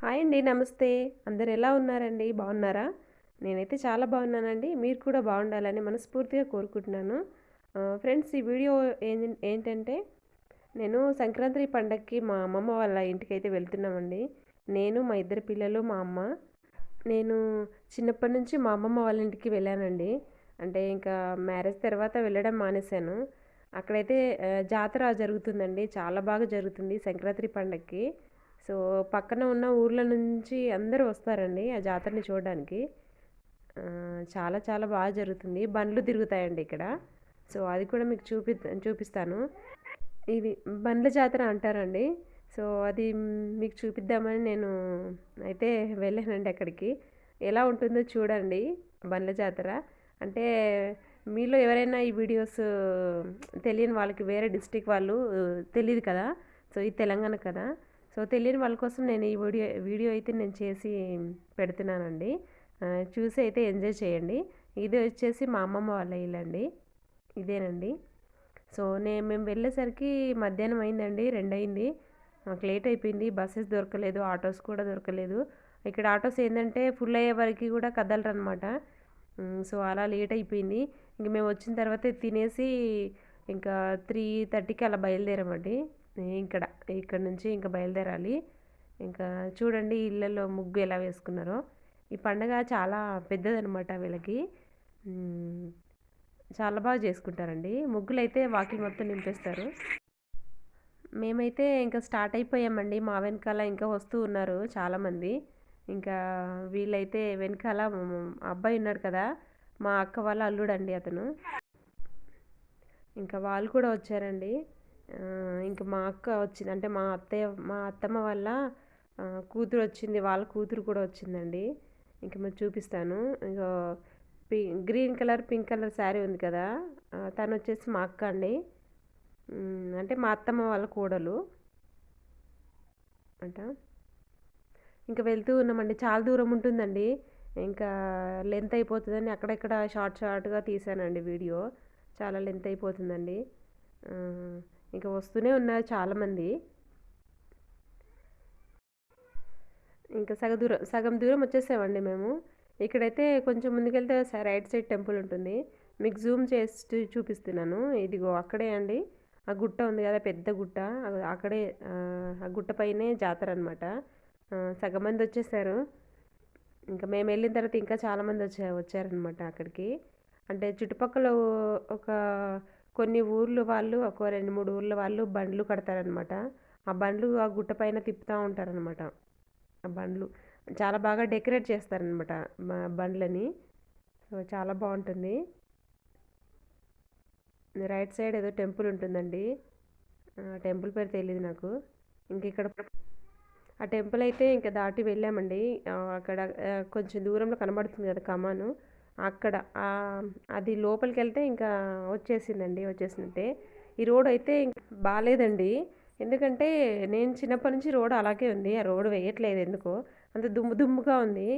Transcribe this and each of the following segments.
Hi అండి నమస్తే. అందరు ఎలా ఉన్నారండి? బాగున్నారా? నేనైతే చాలా బాగున్నానండి. మీరు కూడా బాగుండాలని మనస్ఫూర్తిగా కోరుకుంటున్నాను. ఫ్రెండ్స్ ఈ వీడియో ఏంటంటే నేను సంక్రాంతి పండగకి మా అమ్మమ్మ వాళ్ళ ఇంటికి అయితే వెళ్తున్నామండి. నేను మా ఇద్దరు పిల్లలు మా అమ్మ. నేను చిన్నప్పటి నుంచి మా అమ్మమ్మ వాళ్ళ ఇంటికి వెళ్ళానండి. అంటే ఇంకా మ్యారేజ్ తర్వాత వెళ్ళడం మానేశాను. అక్కడైతే జాతర జరుగుతుందండి. చాలా బాగా జరుగుతుంది సంక్రాంతి పండగకి సో పక్కన ఉన్న ఊర్ల నుంచి అందరూ వస్తారండి ఆ జాతరని చూడడానికి. చాలా చాలా బాగా జరుగుతుంది. బండ్లు తిరుగుతాయండి ఇక్కడ. సో అది కూడా మీకు చూపి చూపిస్తాను. ఇది బండ్ల జాతర అంటారండి. సో అది మీకు చూపిద్దామని నేను అయితే వెళ్ళానండి అక్కడికి. ఎలా ఉంటుందో చూడండి బండ్ల జాతర. అంటే మీలో ఎవరైనా ఈ వీడియోస్ తెలియని వాళ్ళకి వేరే డిస్టిక్ వాళ్ళు తెలియదు కదా. సో ఇది తెలంగాణ కదా. సో తెలియని వాళ్ళ కోసం నేను ఈ వీడియో వీడియో అయితే నేను చేసి పెడుతున్నానండి. చూసి అయితే ఎంజాయ్ చేయండి. ఇది వచ్చేసి మా అమ్మమ్మ వాళ్ళ ఇల్లండి. ఇదేనండి. సో నేను మేము వెళ్ళేసరికి మధ్యాహ్నం అయిందండి రెండయింది. మాకు లేట్ అయిపోయింది బస్సెస్ దొరకలేదు ఆటోస్ కూడా దొరకలేదు. ఇక్కడ ఆటోస్ ఏంటంటే ఫుల్ అయ్యే వరకు కూడా కదలరనమాట. సో అలా లేట్ అయిపోయింది. ఇంక మేము వచ్చిన తర్వాత తినేసి ఇంకా త్రీ థర్టీకి అలా బయలుదేరామండి. ఇక్కడ ఇక్కడ నుంచి ఇంకా బయలుదేరాలి. ఇంకా చూడండి ఇళ్ళల్లో ముగ్గు ఎలా వేసుకున్నారో. ఈ పండగ చాలా పెద్దదనమాట వీళ్ళకి. చాలా బాగా చేసుకుంటారండి. ముగ్గులు అయితే వాకిలి మొత్తం నింపేస్తారు. మేమైతే ఇంకా స్టార్ట్ అయిపోయామండి. మా వెనకాల ఇంకా వస్తూ ఉన్నారు చాలామంది. ఇంకా వీళ్ళైతే వెనకాల అబ్బాయి ఉన్నాడు కదా. మా అక్క వాళ్ళ అల్లుడండి అతను. ఇంకా వాళ్ళు కూడా వచ్చారండి. ఇంకా మా అక్క వచ్చింది. అంటే మా అత్తయ్య మా అత్తమ్మ వాళ్ళ కూతురు వచ్చింది. వాళ్ళ కూతురు కూడా వచ్చిందండి. ఇంకా మేము చూపిస్తాను. ఇంకా P green colour pink colour sari ఉంది కదా? తను వచ్చేసి మా అక్క అండి. అంటే మా అత్తమ్మ వాళ్ళ కోడలు అంట. ఇంకా వెళ్తూ ఉన్నామండి. చాలా దూరం ఉంటుందండి. ఇంకా లెంత్ అయిపోతుందని అక్కడక్కడ షార్ట్ షార్ట్గా తీసానండి వీడియో. చాలా లెంత్ అయిపోతుందండి. ఇంకా వస్తూనే ఉన్నారు చాలామంది. ఇంకా సగ దూరం సగం దూరం వచ్చేసామండి మేము. ఇక్కడైతే కొంచెం ముందుకెళ్తే రైట్ సైడ్ టెంపుల్ ఉంటుంది. మీకు జూమ్ చేసి చూపిస్తున్నాను. ఇదిగో అక్కడే అండి. ఆ గుట్ట ఉంది కదా పెద్ద గుట్ట. అక్కడే ఆ, గుట్ట పైనే జాతర అనమాట సగం మంది వచ్చేసారు. ఇంకా మేము వెళ్ళిన తర్వాత ఇంకా చాలామంది వచ్చా వచ్చారనమాట అక్కడికి. అంటే చుట్టుపక్కల ఒక కొన్ని ఊర్లు వాళ్ళు ఒక రెండు మూడు ఊర్ల వాళ్ళు బండ్లు కడతారనమాట ఆ బండ్లు ఆ గుట్ట పైన తిప్పుతూ ఉంటారనమాట ఆ బండ్లు చాలా బాగా డెకరేట్ చేస్తారనమాట బండ్లని. సో చాలా బాగుంటుంది. రైట్ సైడ్ ఏదో టెంపుల్ ఉంటుందండి. టెంపుల్ పేరు తెలియదు నాకు. ఇంక ఇక్కడ ఆ టెంపుల్ అయితే ఇంకా దాటి వెళ్ళామండి. అక్కడ కొంచెం దూరంలో కనబడుతుంది కదా కమాను. అక్కడ అది లోపలికి వెళ్తే ఇంకా వచ్చేసిందండి వచ్చేసినట్టే ఈ రోడ్ అయితే ఇంక బాగాలేదండి ఎందుకంటే నేను చిన్నప్పటి నుంచి రోడ్ అలాగే ఉంది ఆ రోడ్ వేయట్లేదు ఎందుకో. అంత దుమ్ము దుమ్ముగా ఉంది.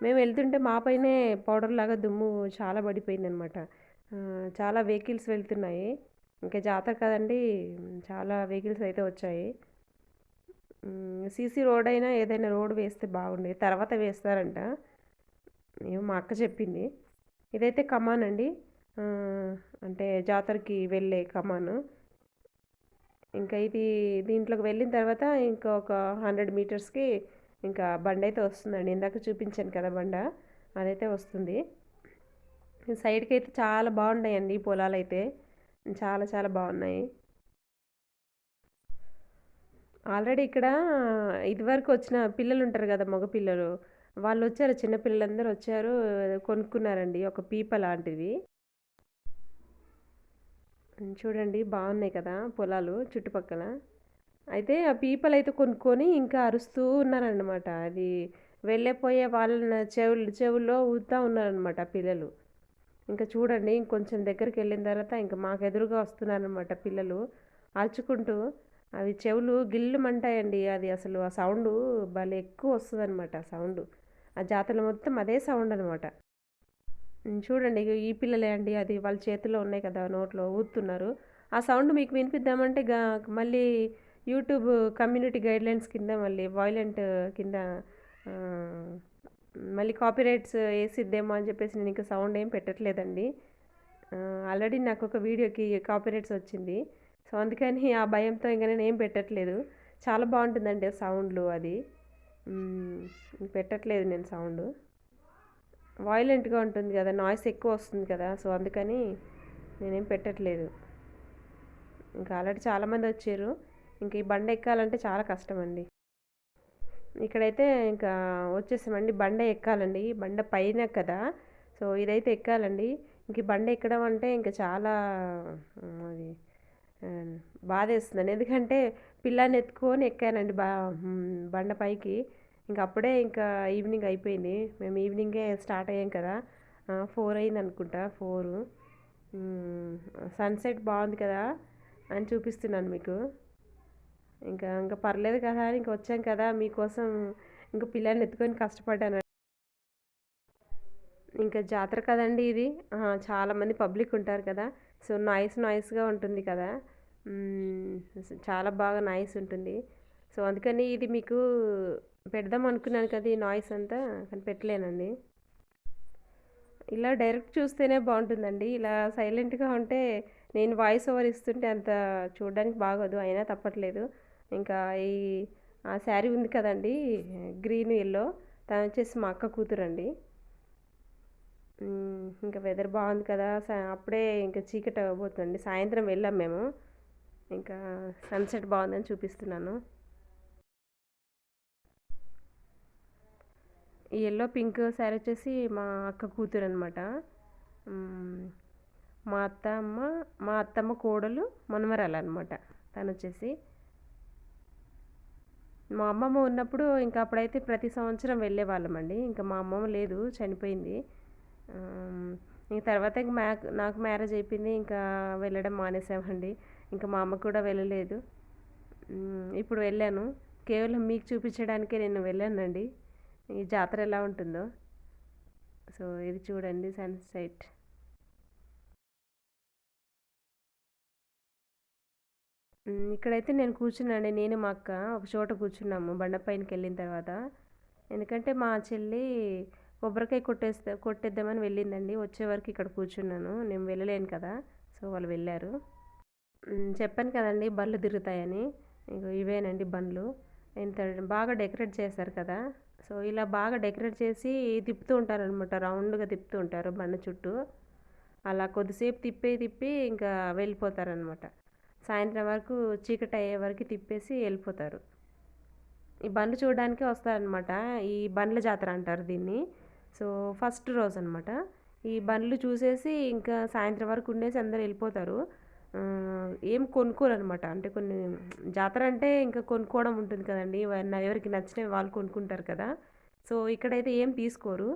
మేము వెళ్తుంటే మా పైనే పౌడర్ లాగా దుమ్ము చాలా పడిపోయింది అనమాట చాలా వెహికల్స్ వెళ్తున్నాయి. ఇంకా జాతర కదండి చాలా వెహికల్స్ అయితే వచ్చాయి. సీసీ రోడ్ అయినా ఏదైనా రోడ్ వేస్తే బాగుండేది. తర్వాత వేస్తారంట. ఏమో మా అక్క చెప్పింది. ఇదైతే కమాన్ అండి. అంటే జాతరకి వెళ్ళే కమాను. ఇంకా ఇది దీంట్లోకి వెళ్ళిన తర్వాత ఇంకా ఒక హండ్రెడ్ మీటర్స్కి ఇంకా బండ అయితే వస్తుందండి. ఇందాక చూపించాను కదా బండ అదైతే వస్తుంది. సైడ్కి అయితే చాలా బాగున్నాయండి ఈ పొలాలు అయితే చాలా చాలా బాగున్నాయి. ఆల్రెడీ ఇక్కడ ఇదివరకు వచ్చిన పిల్లలు ఉంటారు కదా మగ పిల్లలు వాళ్ళు వచ్చారు చిన్నపిల్లలందరూ వచ్చారు కొనుక్కున్నారండి ఒక పీప లాంటివి చూడండి బాగున్నాయి కదా పొలాలు చుట్టుపక్కల. అయితే ఆ పీపలు అయితే కొనుక్కొని ఇంకా అరుస్తూ ఉన్నారనమాట అది వెళ్ళిపోయే వాళ్ళ చెవులు చెవుల్లో ఊతా ఉన్నారనమాట పిల్లలు. ఇంకా చూడండి ఇంకొంచెం దగ్గరికి వెళ్ళిన తర్వాత ఇంకా మాకు ఎదురుగా వస్తున్నారనమాట పిల్లలు. అరుచుకుంటూ అవి చెవులు గిల్లుమంటాయండి అది అసలు ఆ సౌండ్ భలే ఎక్కువ వస్తుంది అనమాట ఆ సౌండ్. ఆ జాతరలో మొత్తం అదే సౌండ్ అనమాట చూడండి ఈ పిల్లలే అండి అది వాళ్ళ చేతిలో ఉన్నాయి కదా నోట్లో ఊతున్నారు ఆ సౌండ్ మీకు వినిపిద్దామంటే గా మళ్ళీ యూట్యూబ్ కమ్యూనిటీ గైడ్లైన్స్ కింద మళ్ళీ వాయిలెంట్ కింద మళ్ళీ కాపీరైట్స్ వేసిద్దేమో అని చెప్పేసి నేను ఇంకా సౌండ్ ఏం పెట్టట్లేదండి. ఆల్రెడీ నాకు ఒక వీడియోకి కాపీరైట్స్ వచ్చింది. సో అందుకని ఆ భయంతో ఇంకా నేను ఏం పెట్టట్లేదు. చాలా బాగుంటుందండి సౌండ్లు అది. పెట్టట్లేదు నేను సౌండ్. వాయిలెంట్గా ఉంటుంది కదా నాయిస్ ఎక్కువ వస్తుంది కదా సో అందుకని నేనేం పెట్టట్లేదు. ఇంకా ఆల్రెడీ చాలామంది వచ్చారు. ఇంక ఈ బండ ఎక్కాలంటే చాలా కష్టం అండి ఇక్కడైతే ఇంకా వచ్చేసామండి బండ ఎక్కాలండి. బండ పైన కదా సో ఇదైతే ఎక్కాలండి. ఇంక ఈ బండ ఎక్కడం అంటే ఇంకా చాలా అది బాధేస్తుందండి. ఎందుకంటే పిల్లాన్ని ఎత్తుకొని ఎక్కానండి బా బండపైకి బండ పైకి. ఇంక అప్పుడే ఇంకా ఈవినింగ్ అయిపోయింది. మేము ఈవినింగే స్టార్ట్ అయ్యాం కదా. ఫోర్ అయింది అనుకుంటా ఫోరు. సన్సెట్ బాగుంది కదా అని చూపిస్తున్నాను మీకు. ఇంకా ఇంకా పర్లేదు కదా అని ఇంక వచ్చాం కదా. మీకోసం ఇంకా పిల్లల్ని ఎత్తుకొని కష్టపడ్డాను. ఇంకా జాతర కదండి ఇది. చాలామంది పబ్లిక్ ఉంటారు కదా. సో నాయిస్ నాయిస్గా ఉంటుంది కదా. చాలా బాగా నాయిస్ ఉంటుంది. సో అందుకని ఇది మీకు పెడదాం అనుకున్నాను కదా ఈ నాయిస్ అంతా కానీ పెట్టలేనండి. ఇలా డైరెక్ట్ చూస్తేనే బాగుంటుందండి. ఇలా సైలెంట్గా ఉంటే నేను వాయిస్ ఓవర్ ఇస్తుంటే అంత చూడడానికి బాగోదు అయినా తప్పట్లేదు. ఇంకా ఈ ఆ శారీ ఉంది కదండి గ్రీన్ ఎల్లో తను వచ్చేసి మా అక్క కూతురండి. ఇంకా వెదర్ బాగుంది కదా అప్పుడే ఇంకా చీకటి అవ్వబోతుంది. సాయంత్రం వెళ్ళాం మేము. ఇంకా సన్సెట్ బాగుందని చూపిస్తున్నాను. ఈ ఎల్లో పింక్ శారీ వచ్చేసి మా అక్క కూతురు అనమాట మా అత్తమ్మ మా అత్తమ్మ కోడలు మనమరాలు అనమాట తను వచ్చేసి. మా అమ్మమ్మ ఉన్నప్పుడు ఇంకా అప్పుడైతే ప్రతి సంవత్సరం వెళ్ళేవాళ్ళమండి. ఇంకా మా అమ్మమ్మ లేదు చనిపోయింది. ఇంక తర్వాత ఇంక మ్యాక్ నాకు మ్యారేజ్ అయిపోయింది ఇంకా వెళ్ళడం మానేసామండి. ఇంకా మా అమ్మ కూడా వెళ్ళలేదు. ఇప్పుడు వెళ్ళాను. కేవలం మీకు చూపించడానికే నేను వెళ్ళానండి. ఈ జాతర ఎలా ఉంటుందో. సో ఇది చూడండి సన్సెట్ ఇక్కడైతే నేను కూర్చున్నాను నేను మా అక్క ఒక చోట కూర్చున్నాము బండపైనకి వెళ్ళిన తర్వాత. ఎందుకంటే మా చెల్లి కొబ్బరికాయ కొట్టేస్తే కొట్టేద్దామని వెళ్ళిందండి. వచ్చే వరకు ఇక్కడ కూర్చున్నాను. నేను వెళ్ళలేను కదా. సో వాళ్ళు వెళ్ళారు. చెప్పాను కదండి బండ్లు తిరుగుతాయని. ఇవేనండి బండ్లు. ఎంత బాగా డెకరేట్ చేశారు కదా. సో ఇలా బాగా డెకరేట్ చేసి తిప్పుతూ ఉంటారనమాట రౌండ్గా తిప్పుతూ ఉంటారు బండ చుట్టూ. అలా కొద్దిసేపు తిప్పి తిప్పి ఇంకా వెళ్ళిపోతారనమాట సాయంత్రం వరకు చీకటి అయ్యే వరకు తిప్పేసి వెళ్ళిపోతారు. ఈ బండ్లు చూడడానికి వస్తారనమాట ఈ బండ్ల జాతర అంటారు దీన్ని. సో ఫస్ట్ రోజు అనమాట ఈ బండ్లు చూసేసి ఇంకా సాయంత్రం వరకు ఉండేసి అందరు వెళ్ళిపోతారు. ఏం కొనుక్కోరు అనమాట అంటే కొన్ని జాతర అంటే ఇంకా కొనుక్కోవడం ఉంటుంది కదండి. ఎవరికి నచ్చినవి వాళ్ళు కొనుక్కుంటారు కదా. సో ఇక్కడైతే ఏం తీసుకోరు.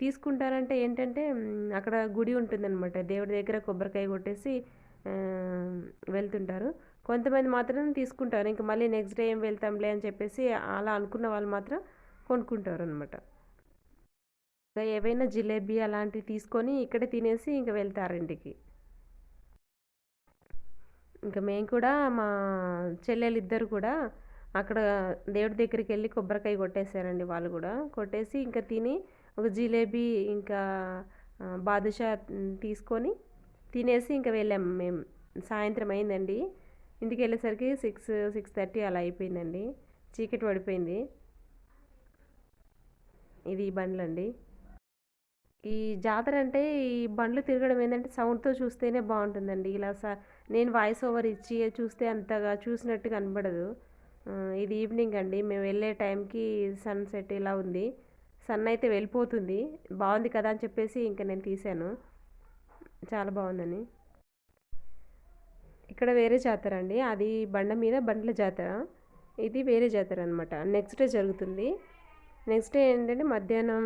తీసుకుంటారంటే ఏంటంటే అక్కడ గుడి ఉంటుందన్నమాట దేవుడి దగ్గర కొబ్బరికాయ కొట్టేసి వెళ్తుంటారు. కొంతమంది మాత్రం తీసుకుంటారు. ఇంకా మళ్ళీ నెక్స్ట్ డే ఏం వెళ్తాంలే అని చెప్పేసి అలా అనుకున్న వాళ్ళు మాత్రం కొనుక్కుంటారు అనమాట ఇంకా ఏవైనా జిలేబీ అలాంటివి తీసుకొని ఇక్కడే తినేసి ఇంకా వెళ్తారు ఇంటికి. ఇంకా మేము కూడా మా చెల్లెలు ఇద్దరు కూడా అక్కడ దేవుడి దగ్గరికి వెళ్ళి కొబ్బరికాయ కొట్టేశారండి వాళ్ళు కూడా. కొట్టేసి ఇంకా తిని ఒక జిలేబీ ఇంకా బాదుషా తీసుకొని తినేసి ఇంకా వెళ్ళాము మేము సాయంత్రం అయిందండి. ఇంటికి వెళ్ళేసరికి సిక్స్ సిక్స్ థర్టీ అలా అయిపోయిందండి. చీకటి పడిపోయింది. ఇది ఈ బండ్లండి. ఈ జాతర అంటే ఈ బండ్లు తిరగడం ఏంటంటే సౌండ్తో చూస్తేనే బాగుంటుందండి. ఇలా స నేను వాయిస్ ఓవర్ ఇచ్చి చూస్తే అంతగా చూసినట్టు కనబడదు. ఇది ఈవినింగ్ అండి. మేము వెళ్ళే టైంకి సన్సెట్ ఇలా ఉంది. సన్ అయితే వెళ్ళిపోతుంది. బాగుంది కదా అని చెప్పేసి ఇంకా నేను తీశాను. చాలా బాగుందని. ఇక్కడ వేరే జాతర అండి. అది బండ మీద బండ్ల జాతర. ఇది వేరే జాతర అనమాట నెక్స్ట్ డే జరుగుతుంది. నెక్స్ట్ డే ఏంటంటే మధ్యాహ్నం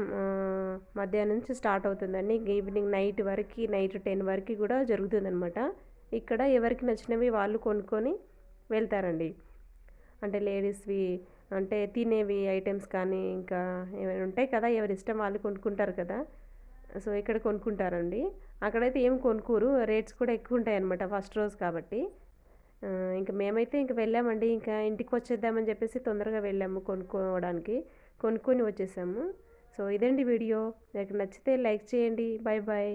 మధ్యాహ్నం నుంచి స్టార్ట్ అవుతుందండి. ఈవినింగ్ నైట్ వరకు నైట్ టెన్ వరకు కూడా జరుగుతుందన్నమాట. ఇక్కడ ఎవరికి నచ్చినవి వాళ్ళు కొనుక్కొని వెళ్తారండి. అంటే లేడీస్వి అంటే తినేవి ఐటమ్స్ కానీ ఇంకా ఏమైనా ఉంటాయి కదా ఎవరి ఇష్టం వాళ్ళు కొనుక్కుంటారు కదా. సో ఇక్కడ కొనుక్కుంటారండి. అక్కడైతే ఏం కొనుక్కోరు రేట్స్ కూడా ఎక్కువ ఉంటాయి ఫస్ట్ రోజు కాబట్టి. ఇంకా మేమైతే ఇంక వెళ్ళామండి. ఇంకా ఇంటికి వచ్చేద్దామని చెప్పేసి తొందరగా వెళ్ళాము కొనుక్కోవడానికి. కొనుక్కొని వచ్చేసాము. సో ఇదండి వీడియో. నాకు నచ్చితే లైక్ చేయండి. Bye bye